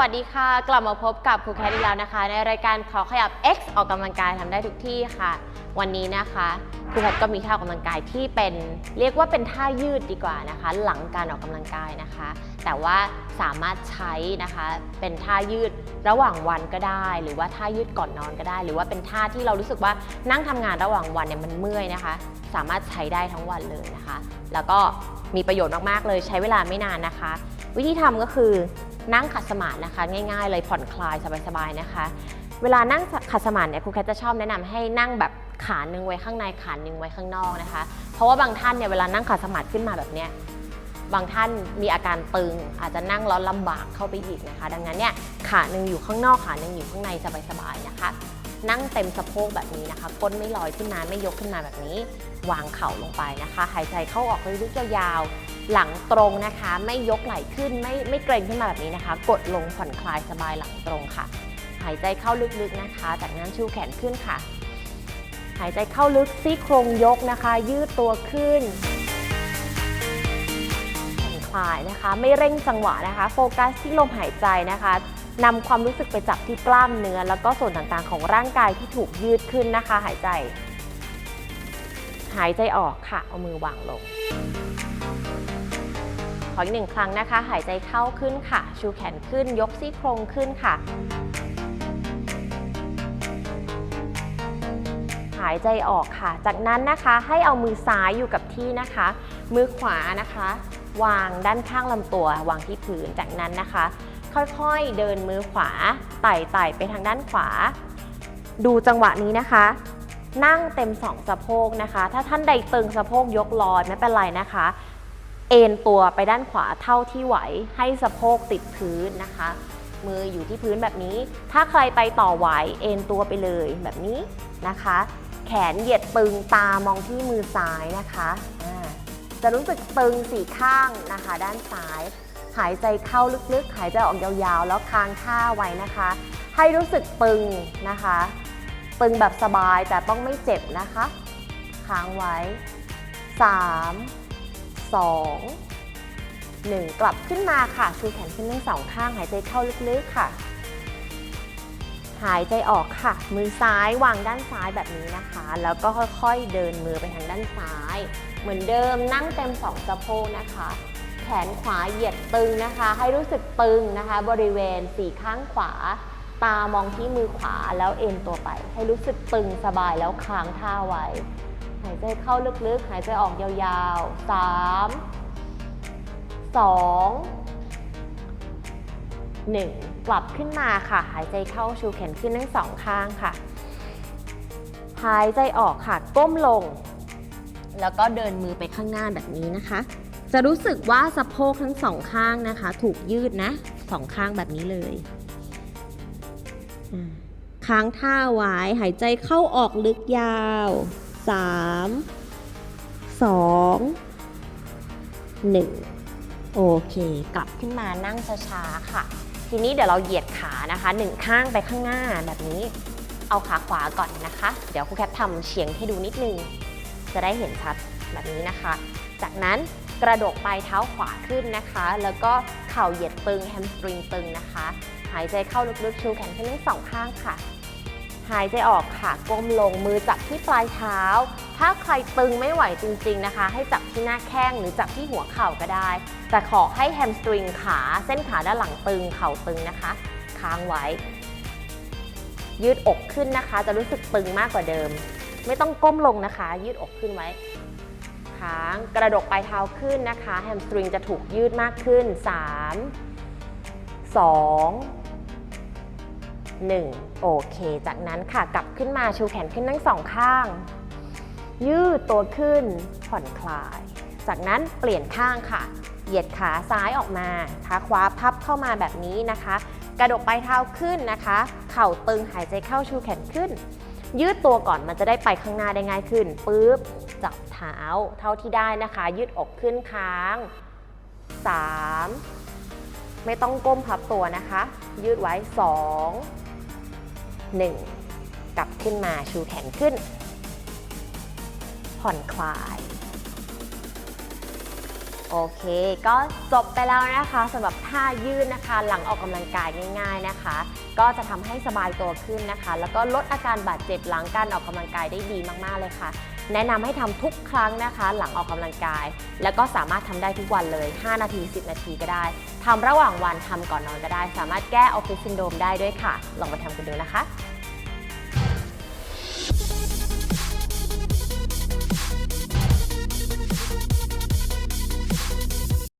วัสดีค่ะ กลับมาพบกับครูแคทอีกแล้วนะคะ ในรายการขอขยับ X ออกกำลังกายทำได้ทุกที่ค่ะ วันนี้นะคะครูแคทก็มีท่าออกกำลังกายที่เป็น เรียกว่าเป็นท่ายืดดีกว่านะคะ หลังการออกกำลังกายนะคะ แต่ว่าสามารถใช้นะคะเป็นท่ายืดระหว่างวันก็ได้ หรือว่าท่ายืดก่อนนอนก็ได้ หรือว่าเป็นท่าที่เรารู้สึกว่านั่งทำงานระหว่างวันเนี่ยมันเมื่อยนะคะ สามารถใช้ได้ทั้งวันเลยนะคะ แล้วก็มีประโยชน์มากๆเลยใช้เวลาไม่นานนะคะ วิธีทำก็คือ นั่งขัดสมาธินะคะ ง่ายๆ เลยผ่อนคลายสบายๆนะคะ เวลานั่งขัดสมาธิเนี่ยครูแคทจะชอบแนะนำให้นั่งแบบขาหนึ่งไว้ข้างในขาหนึ่งไว้ข้างนอกนะคะ เพราะว่าบางท่านเนี่ยเวลานั่งขัดสมาธิขึ้นมาแบบเนี้ยบางท่านมีอาการตึง อาจจะนั่งแล้วลำบากเข้าไปอีกนะคะ ดังนั้นเนี่ยขาหนึ่งอยู่ข้างนอกขาหนึ่งอยู่ข้างในสบายๆนะคะ นั่งเต็มสะโพกแบบนี้นะคะ ก้นไม่ลอยขึ้นมาไม่ยกขึ้นมาแบบนี้ วางเข่าลงไปนะคะ หายใจเข้าออกลึกๆยาว หลังตรงนะคะ ไม่ยกไหล่ขึ้นไม่ไม่เกรงขึ้นมาแบบนี้นะคะ กดลงผ่อนคลายสบายหลังตรงค่ะ หายใจเข้าลึกๆนะคะ จากนั้นชูแขนขึ้นค่ะ หายใจเข้าลึกซี่โครงยกนะคะ ยืดตัวขึ้นผ่อนคลายนะคะ ไม่เร่งจังหวะนะคะ โฟกัสที่ลมหายใจนะคะนำความรู้สึกไปจับที่กล้ามเนื้อ แล้วก็ส่วนต่างๆของร่างกายที่ถูกยืดขึ้นนะคะ หายใจ หายใจออกค่ะ เอามือวางลง ขออีกหนึ่งครั้งนะคะ หายใจเข้าขึ้นค่ะ ชูแขนขึ้น ยกซี่โครงขึ้นค่ะ หายใจออกค่ะ จากนั้นนะคะให้เอามือซ้ายอยู่กับที่นะคะ มือขวานะคะ วางด้านข้างลำตัว วางที่พื้นจากนั้นนะคะ ค่อยๆเดินมือขวาไต่ไต่ไปทางด้านขวา ดูจังหวะนี้นะคะนั่งเต็มสองสะโพกนะคะ ถ้าท่านใดตึงสะโพกยกลอยไม่เป็นไรนะคะ เอ็นตัวไปด้านขวาเท่าที่ไหว ให้สะโพกติดพื้นนะคะ มืออยู่ที่พื้นแบบนี้ ถ้าใครไปต่อไหวเอ็นตัวไปเลยแบบนี้นะคะ แขนเหยียดตึงตามองที่มือซ้ายนะคะจะรู้สึกตึงสี่ข้างนะคะ ด้านซ้าย หายใจเข้าลึกๆ หายใจออกยาวๆ แล้วค้างท่าไว้นะคะ ให้รู้สึกตึงนะคะ ตึงแบบสบายแต่ต้องไม่เจ็บนะคะ ค้างไว้ 3 2 1 กลับขึ้นมาค่ะ ชูแขนขึ้นทั้งสองข้าง หายใจเข้าลึกๆค่ะ หายใจออกค่ะ มือซ้ายวางด้านซ้ายแบบนี้นะคะ แล้วก็ค่อยๆเดินมือไปทางด้านซ้าย เหมือนเดิมนั่งเต็มสองสะโพกนะคะ แขนขวาเหยียดตึงนะคะ ให้รู้สึกตึงนะคะ บริเวณสี่ข้างขวา ตามองที่มือขวาแล้วเอ็นตัวไป ให้รู้สึกตึงสบายแล้วค้างท่าไว้ หายใจเข้าลึกๆ หายใจออกยาวๆ3 2 1กลับขึ้นมาค่ะ หายใจเข้าชูแขนขึ้นทั้งสองข้างค่ะ หายใจออกค่ะ ก้มลง แล้วก็เดินมือไปข้างหน้าแบบนี้นะคะ จะรู้สึกว่าสะโพกทั้งสองข้างนะคะ ถูกยืดนะสองข้างแบบนี้เลยค้างท่าไว้หายใจเข้าออกลึกยาว 3 2 1โอเค กลับขึ้นมานั่งช้าๆค่ะ ทีนี้เดี๋ยวเราเหยียดขานะคะหนึ่งข้างไปข้างหน้าแบบนี้ เอาขาขวาก่อนนะคะ เดี๋ยวครูแคปทำเฉียงให้ดูนิดนึง จะได้เห็นชัดแบบนี้นะคะ จากนั้นกระดกปลายเท้าขวาขึ้นนะคะ แล้วก็เข่าเหยียดตึงแฮมสตริงตึงนะคะ หายใจเข้าลึกๆชูแขนขึ้นทั้งสองข้างค่ะ หายใจออกค่ะ ก้มลงมือจับที่ปลายเท้า ถ้าใครตึงไม่ไหวจริงๆนะคะ ให้จับที่หน้าแข้งหรือจับที่หัวเข่าก็ได้ แต่ขอให้แฮมสตริงขาเส้นขาด้านหลังตึงเข่าตึงนะคะ ค้างไว้ ยืดอกขึ้นนะคะ จะรู้สึกตึงมากกว่าเดิม ไม่ต้องก้มลงนะคะ ยืดอกขึ้นไว้ ค้างกระดกปลายเท้าขึ้นนะคะ แฮมสตริงจะถูกยืดมากขึ้น 3 2 1 โอเค จากนั้นค่ะกลับขึ้นมาชูแขนขึ้นทั้งสองข้าง ยืดตัวขึ้น ผ่อนคลาย จากนั้นเปลี่ยนข้างค่ะ เหยียดขาซ้ายออกมาขาขวาพับเข้ามาแบบนี้นะคะ กระดกปลายเท้าขึ้นนะคะ เข่าตึงหายใจเข้าชูแขนขึ้น ยืดตัวก่อนมันจะได้ไปข้างหน้าได้ง่ายขึ้นปุ๊บจับเท้าเท่าที่ได้นะคะ ยืดอกขึ้นค้าง 3 ไม่ต้องก้มพับตัวนะคะ ยืดไว้ 2 1 กลับขึ้นมาชูแขนขึ้น ผ่อนคลาย โอเค ก็จบไปแล้วนะคะสำหรับท่ายืดนะคะ หลังออกกำลังกายง่ายๆนะคะ ก็จะทำให้สบายตัวขึ้นนะคะ แล้วก็ลดอาการบาดเจ็บหลังการออกกำลังกายได้ดีมากๆเลยค่ะ แนะนำให้ทำทุกครั้งนะคะ หลังออกกำลังกาย แล้วก็สามารถทำได้ทุกวันเลย 5 นาที 10 นาทีก็ได้ทำระหว่างวันทำก่อนนอนก็ได้ สามารถแก้ออฟฟิศซินโดรมได้ด้วยค่ะ ลองไปทำกันดูนะคะ